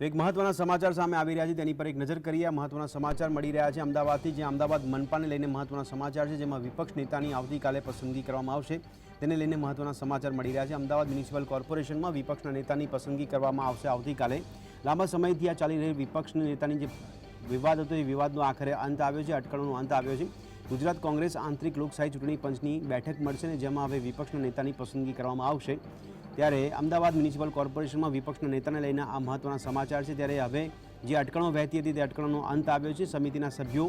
એક મહત્વના સમાચાર સામે આવી રહ્યા છે. તેની પર એક નજર કરીએ. મહત્વના સમાચાર મળી રહ્યા છે અમદાવાદથી જે અમદાવાદ મનપાને લઈને મહત્વના સમાચાર છે, જેમાં વિપક્ષ નેતાની આવતીકાલે પસંદગી કરવામાં આવશે. તેને લઈને મહત્વના સમાચાર મળી રહ્યા છે. અમદાવાદ મ્યુનિસિપલ કોર્પોરેશનમાં વિપક્ષના નેતાની પસંદગી કરવામાં આવશે આવતીકાલે. લાંબા સમયથી આ ચાલી રહેલી વિપક્ષના નેતાની જે વિવાદ હતો, એ વિવાદનો આખરે અંત આવ્યો છે, અટકળોનો અંત આવ્યો છે. ગુજરાત કોંગ્રેસ આંતરિક લોકશાહી ચૂંટણી પંચની બેઠક મળશે અને જેમાં હવે વિપક્ષના નેતાની પસંદગી કરવામાં આવશે. ત્યારે અમદાવાદ મ્યુનિસિપલ કોર્પોરેશનમાં વિપક્ષના નેતાને લઈને આ મહત્વના સમાચાર છે. ત્યારે હવે જે અટકણો વહેતી હતી તે અટકણોનો અંત આવ્યો છે. સમિતિના સભ્યો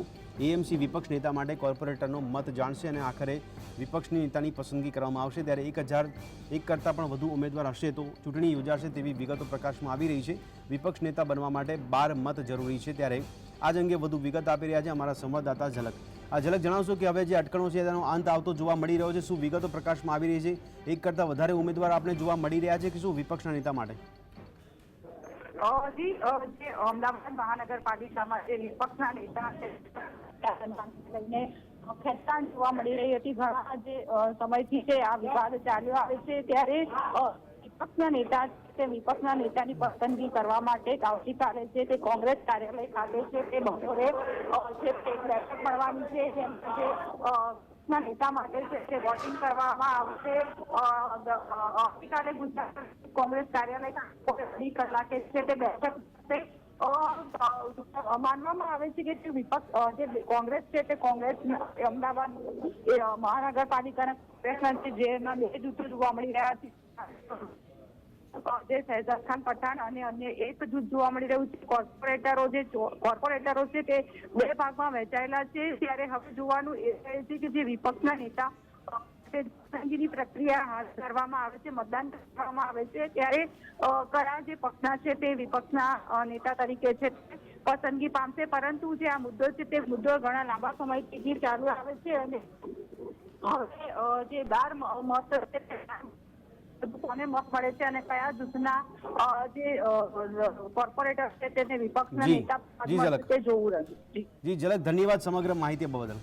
એએમસી વિપક્ષ નેતા માટે કોર્પોરેટરનો મત જાણશે અને આખરે વિપક્ષની નેતાની પસંદગી કરવામાં આવશે. ત્યારે એક હજાર એક કરતાં પણ વધુ ઉમેદવાર હશે તો ચૂંટણી યોજાશે તેવી વિગતો પ્રકાશમાં આવી રહી છે. વિપક્ષ નેતા બનવા માટે બાર મત જરૂરી છે. ત્યારે આજ અંગે વધુ વિગત આપી રહ્યા છે અમારા સંવાદદાતા ઝલક. આ ઝલક જણાવશો કે હવે જે અટકણો છે તેનો અંત આવતો જોવા મળી રહ્યો છે. શું વિગતો પ્રકાશમાં આવી રહી છે? એક કરતાં વધારે ઉમેદવાર આપણે જોવા મળી રહ્યા છે કે શું વિપક્ષના નેતા માટે? જી જે અમદાવાદ મહાનગરપાલિકામાં જે વિપક્ષના નેતા લઈને જોવા મળી રહી હતી. ઘણા જે સમયથી જે આ વિવાદ ચાલ્યો આવે છે, ત્યારે અ, વિપક્ષના નેતા તે વિપક્ષના નેતાની પસંદગી કરવા માટે આવતીકાલે છે તે કોંગ્રેસ કાર્યાલય ખાતે છે તે બપોરે છે તે બેઠક મળવાની છે જેમ જે અ, નેતા માટે છે તે વોટિંગ કરવામાં આવશે. આવતીકાલે ગુજરાત કોંગ્રેસ કાર્યાલય અઢી કલાકે છે તે બેઠક માનવામાં આવે છે કે જે વિપક્ષ જે કોંગ્રેસ છે તે કોંગ્રેસ અમદાવાદ મહાનગરપાલિકાના કોંગ્રેસના છે જેના બે જૂથો જોવા મળી રહ્યા છે. જે શહેજાદ ખાન પઠાણ અને અન્ય એક જૂથ જોવા મળી રહ્યું છે. કોર્પોરેટરો જે કોર્પોરેટરો છે તે બે ભાગમાં વહેંચાયેલા છે. ત્યારે હવે જોવાનું એ છે કે જે વિપક્ષના નેતા પસંદગીની પ્રક્રિયા હાથ ધરવામાં આવે છે, મતદાન કરવામાં આવે છે, ત્યારે કયા જે પક્ષના છે તે વિપક્ષના નેતા તરીકે છે પસંદગી પામશે. પરંતુ જે આ મુદ્દો છે તે મુદ્દો ઘણા લાંબા સમયથી ચાલુ આવે છે અને હવે જે બાર મત કોને મત મળે છે અને કયા જૂથના જે કોર્પોરેટર છે તેને વિપક્ષના નેતા. તે જોવું રહ્યું. જી. જી ઝલક. ધન્યવાદ સમગ્ર માહિતી બદલ